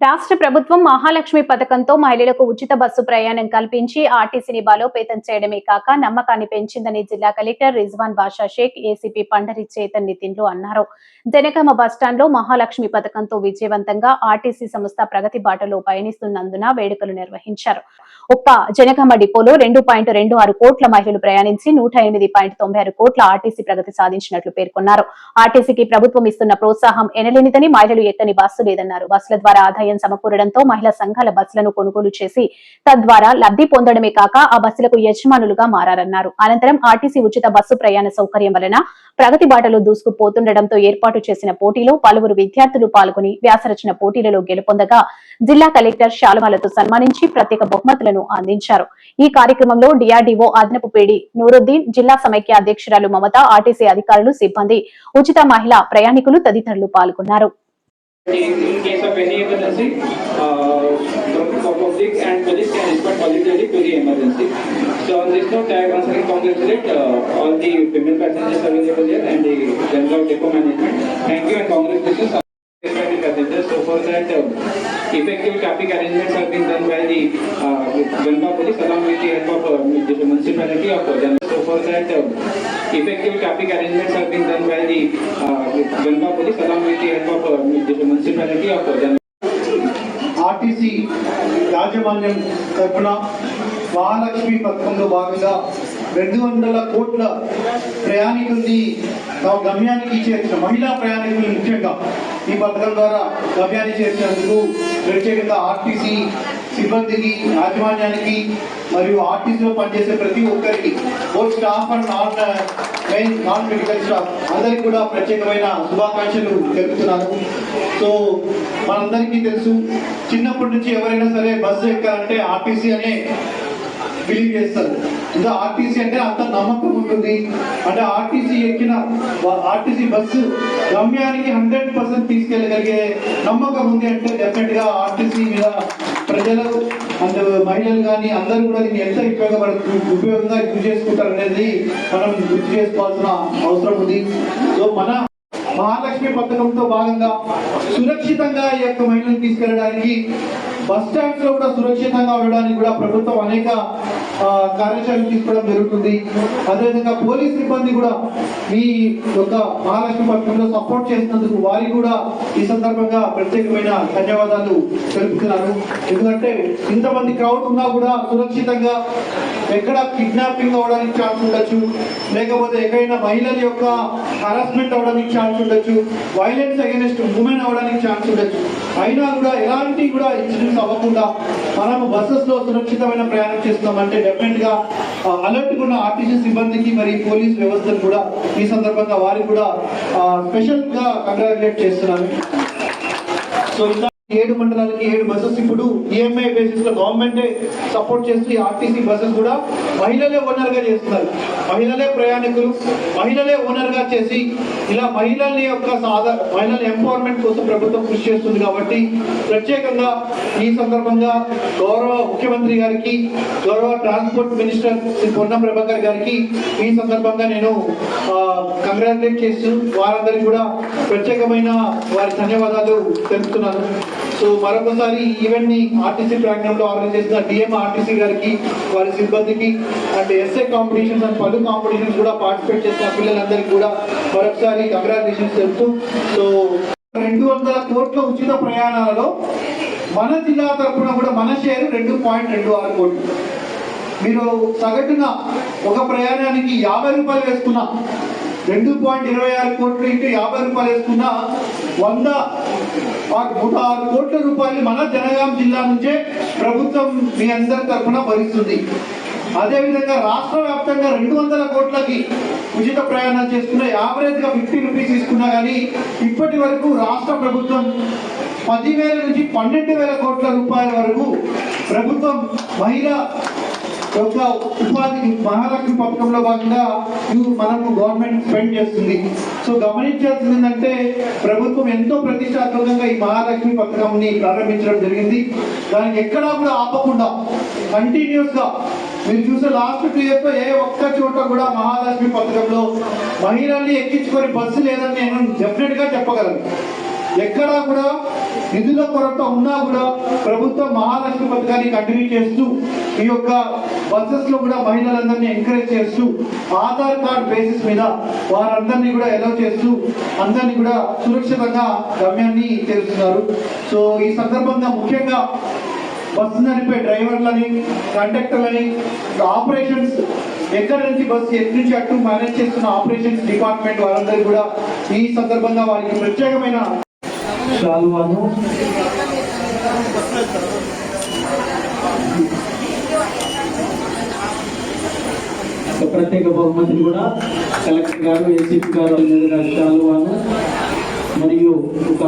రాష్ట్ర ప్రభుత్వం మహాలక్ష్మి పథకంతో మహిళలకు ఉచిత బస్సు ప్రయాణం కల్పించి ఆర్టీసీని బలోపేతం చేయడమే కాక నమ్మకాన్ని పెంచిందని జిల్లా కలెక్టర్ రిజ్వాన్ బాషా షేక్ ఏసీపీ పండరి చేతన్ నితిన్లు అన్నారు. జనగామ బస్టాండ్లో మహాలక్ష్మి పథకంతో విజయవంతంగా ఆర్టీసీ సంస్థ ప్రగతి బాటలో పయనిస్తున్నందున వేడుకలు నిర్వహించారు. ఒక్క జనగామ డిపోలో రెండు పాయింట్ రెండు ఆరు కోట్ల మహిళలు ప్రయాణించి నూట ఎనిమిది పాయింట్ తొంభై ఆరు కోట్ల ఆర్టీసీ ప్రగతి సాధించినట్లు పేర్కొన్నారు. ఆర్టీసీకి ప్రభుత్వం ఇస్తున్న ప్రోత్సాహం ఎనలేనిదని మహిళలు ఎక్కని బస్సు లేదన్నారు. బస్సుల ద్వారా ఆదాయం సమకూరడంతో మహిళా సంఘాల బస్సులను కొనుగోలు చేసి తద్వారా లబ్ధి పొందడమే కాక ఆ బస్సులకు యజమానులుగా మారారన్నారు. అనంతరం ఆర్టీసీ ఉచిత బస్సు ప్రయాణ సౌకర్యం వలన ప్రగతి బాటలో దూసుకుపోతుండటంతో ఏర్పాటు చేసిన పోటీలో పలువురు విద్యార్థులు పాల్గొని వ్యాసరచన పోటీలలో గెలుపొందగా జిల్లా కలెక్టర్ శాలమాలతో సన్మానించి ప్రత్యేక బహుమతులను అందించారు. ఈ కార్యక్రమంలో డిఆర్డీఓ అదనపు పేడి నూరుద్దీన్ జిల్లా సమైక్య అధ్యక్షురాలు మమత ఆర్టీసీ అధికారులు సిబ్బంది ఉచిత మహిళా ప్రయాణికులు తదితరులు పాల్గొన్నారు. In case of any emergency, uh, the public and police can respond positively to the emergency. So on this note, I once again congratulate uh, all the female passengers available here and the general depot management. Thank you and congratulations. on the passengers. So for that, uh, effective traffic arrangements have been done by the uh, Ganga police along with the help of uh, the municipality of Ganga. So for that, uh, effective traffic arrangements have been done by the uh, Ganga police along with the help of uh, the municipality of Ganga. RTC యాజమాన్యం తరఫున మహాలక్ష్మి పథకంలో భాగంగా రెండు వందల కోట్ల ప్రయాణికుల్ని తమ గమ్యానికి చేర్చిన మహిళా ప్రయాణికులు ముఖ్యంగా ఈ పథకం ద్వారా గమ్యాన్ని చేర్చినందుకు ప్రత్యేకంగా ఆర్టీసీ సిబ్బందికి యాజమాన్యానికి మరియు ఆర్టీసీలో పనిచేసే ప్రతి ఒక్కరికి board staff and non main non medical staff అందరికి కూడా ప్రత్యేకమైన శుభాకాంక్షలు తెలుపుతున్నాను. సో మనందరికీ తెలుసు చిన్నప్పటి నుంచి ఎవరైనా సరే బస్సు ఎక్కాలంటే ఆర్టీసీ అనే బిలీవ్ చేస్తారు. ఇంకా ఆర్టీసీ అంటే అంత నమ్మకం ఉంటుంది. అంటే ఆర్టీసీ ఎక్కిన ఆర్టీసీ బస్సు గమ్యానికి హండ్రెడ్ పర్సెంట్ తీసుకెళ్ళగలిగే నమ్మకం ఉంది అంటే డెఫినెట్గా ఆర్టీసీ మీద ప్రజలు అండ్ మహిళలు కానీ అందరూ కూడా దీన్ని ఎంత ఉపయోగపడుతుంది ఉపయోగంగా యూజ్ చేసుకుంటారు అనేది మనం గుర్తు చేసుకోవాల్సిన అవసరం ఉంది. సో మన మహాలక్ష్మి పథకంతో భాగంగా సురక్షితంగా ఈ యొక్క మహిళను తీసుకెళ్ళడానికి బస్ స్టాండ్స్లో కూడా సురక్షితంగా ఉండడానికి కూడా ప్రభుత్వం అనేక కార్యచరణ తీసుకోవడం జరుగుతుంది. అదేవిధంగా పోలీస్ సిబ్బంది కూడా ఈ యొక్క మహాలక్ష్మి పథకంలో సపోర్ట్ చేసినందుకు వారికి కూడా ఈ సందర్భంగా ప్రత్యేకమైన ధన్యవాదాలు తెలుపుతున్నాను ఎందుకంటే ఇంతమంది క్రౌడ్ ఉన్నా కూడా సురక్షితంగా ఎక్కడ కిడ్నాపింగ్ అవడానికి ఛాన్స్ ఉండొచ్చు. లేకపోతే ఎక్కడైనా మహిళల యొక్క హరాస్మెంట్ అవడానికి ఛాన్స్ ఉండొచ్చు. వైలెన్స్ అగేనెస్ట్ ఉమెన్ అవడానికి ఛాన్స్ ఉండొచ్చు. అయినా కూడా ఎలాంటి కూడా ఇన్సిడెంట్స్ అవ్వకుండా మనము బస్సెస్లో సురక్షితమైన ప్రయాణం చేస్తున్నామంటే డెఫినెట్గా అలర్ట్ ఉన్న ఆర్టీసీ సిబ్బందికి మరి పోలీస్ వ్యవస్థను కూడా ఈ సందర్భంగా వారికి కూడా స్పెషల్గా కంగ్రాచులేట్ చేస్తున్నాను. సో ఏడు మండలాలకి ఏడు బస్సెస్ ఇప్పుడు ఈఎంఐ బేసిస్లో గవర్నమెంటే సపోర్ట్ చేస్తూ ఈ ఆర్టీసీ బస్సెస్ కూడా మహిళలే ఓనర్గా చేస్తున్నారు. మహిళలే ప్రయాణికులు మహిళలే ఓనర్గా చేసి ఇలా మహిళల యొక్క సాధన మహిళల ఎంపవర్మెంట్ కోసం ప్రభుత్వం కృషి చేస్తుంది కాబట్టి ప్రత్యేకంగా ఈ సందర్భంగా గౌరవ ముఖ్యమంత్రి గారికి గౌరవ ట్రాన్స్పోర్ట్ మినిస్టర్ శ్రీ పొన్నం ప్రభాకర్ గారికి ఈ సందర్భంగా నేను కంగ్రాచులేట్ చేస్తూ వారందరికీ కూడా ప్రత్యేకమైన వారి ధన్యవాదాలు తెలుపుతున్నాను. సో మరొకసారి ఈవెంట్ని ఆర్టీసీ ప్రాంగణంలో ఆర్గనైజ్ చేసిన డిఎం ఆర్టీసీ గారికి వారి సిబ్బందికి అండ్ ఎస్ఏ కాంపిటీషన్స్ అండ్ పలు కాంపిటీషన్స్ కూడా పార్టిసిపేట్ చేసిన పిల్లలందరికీ కూడా మరొకసారి కంగ్రాచులేషన్స్ తెలుపుతూ సో రెండు వందల కోట్ల ఉచిత ప్రయాణాలలో మన జిల్లా తరఫున కూడా మన షేర్ రెండు పాయింట్ రెండు ఆరు కోట్లు. మీరు సగటున ఒక ప్రయాణానికి యాభై రూపాయలు వేసుకున్నా రెండు పాయింట్ ఇరవై ఆరు కోట్లు ఇంటూ యాభై రూపాయలు వేసుకున్నా వంద ఆ నూట ఆరు కోట్ల రూపాయలు మన జనగాం జిల్లా నుంచే ప్రభుత్వం మీ అందరి తరఫున భరిస్తుంది. అదేవిధంగా రాష్ట్ర వ్యాప్తంగా రెండు వందల కోట్లకి ఉచిత ప్రయాణం చేసుకున్న యావరేజ్గా ఫిఫ్టీ రూపీస్ తీసుకున్నా కానీ ఇప్పటి వరకు రాష్ట్ర ప్రభుత్వం పదివేల నుంచి పన్నెండు వేల కోట్ల రూపాయల వరకు ప్రభుత్వం మహిళా యొక్క ఉపాధి మహాలక్ష్మి పథకంలో భాగంగా మనకు గవర్నమెంట్ స్పెండ్ చేస్తుంది. సో గమనించాల్సింది ఏంటంటే ప్రభుత్వం ఎంతో ప్రతిష్టాత్మకంగా ఈ మహాలక్ష్మి పథకంని ప్రారంభించడం జరిగింది. దానికి ఎక్కడా కూడా ఆపకుండా కంటిన్యూస్గా మీరు చూసే లాస్ట్ టూ ఇయర్స్ ఏ ఒక్క చోట కూడా మహాలక్ష్మి పథకంలో మహిళల్ని ఎక్కించుకొని బస్సు లేదని నేను డెఫినెట్గా చెప్పగలను. ఎక్కడా కూడా నిధుల కొరత ఉన్నా కూడా ప్రభుత్వం మహాలక్ష్మి పథకాన్ని కంటిన్యూ చేస్తూ ఈ యొక్క బస్సెస్లో కూడా మహిళలందరినీ ఎంకరేజ్ చేస్తూ ఆధార్ కార్డ్ బేసిస్ మీద వారందరినీ కూడా ఎలవ్ చేస్తూ అందరినీ కూడా సురక్షితంగా గమ్యాన్ని చేరుస్తున్నారు. సో ఈ సందర్భంగా ముఖ్యంగా బస్సు నడిపే డ్రైవర్లని కండక్టర్లని ఆపరేషన్స్ ఎక్కడి నుంచి బస్సు ఎటు నుంచి అటు మేనేజ్ చేస్తున్న ఆపరేషన్స్ డిపార్ట్మెంట్ వారందరూ కూడా ఈ సందర్భంగా వారికి ప్రత్యేకమైన శాలువాను ప్రత్యేక బహుమతిని కూడా కలెక్టర్ గారు ఏసీపీ గారు మీదుగా శాలువాను మరియు ఒక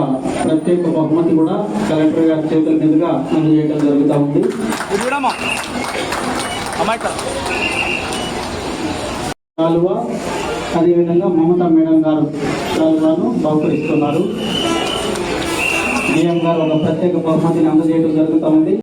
ప్రత్యేక బహుమతి కూడా కలెక్టర్ గారి చేతుల మీదుగా అందజేయడం జరుగుతూ ఉంది. శాలువ అదేవిధంగా మమతా మేడం గారు శాలువాను బహుకరిస్తున్నారు. డిఎం గారు ఒక ప్రత్యేక బహుమతిని అందజేయడం జరుగుతూ ఉంది.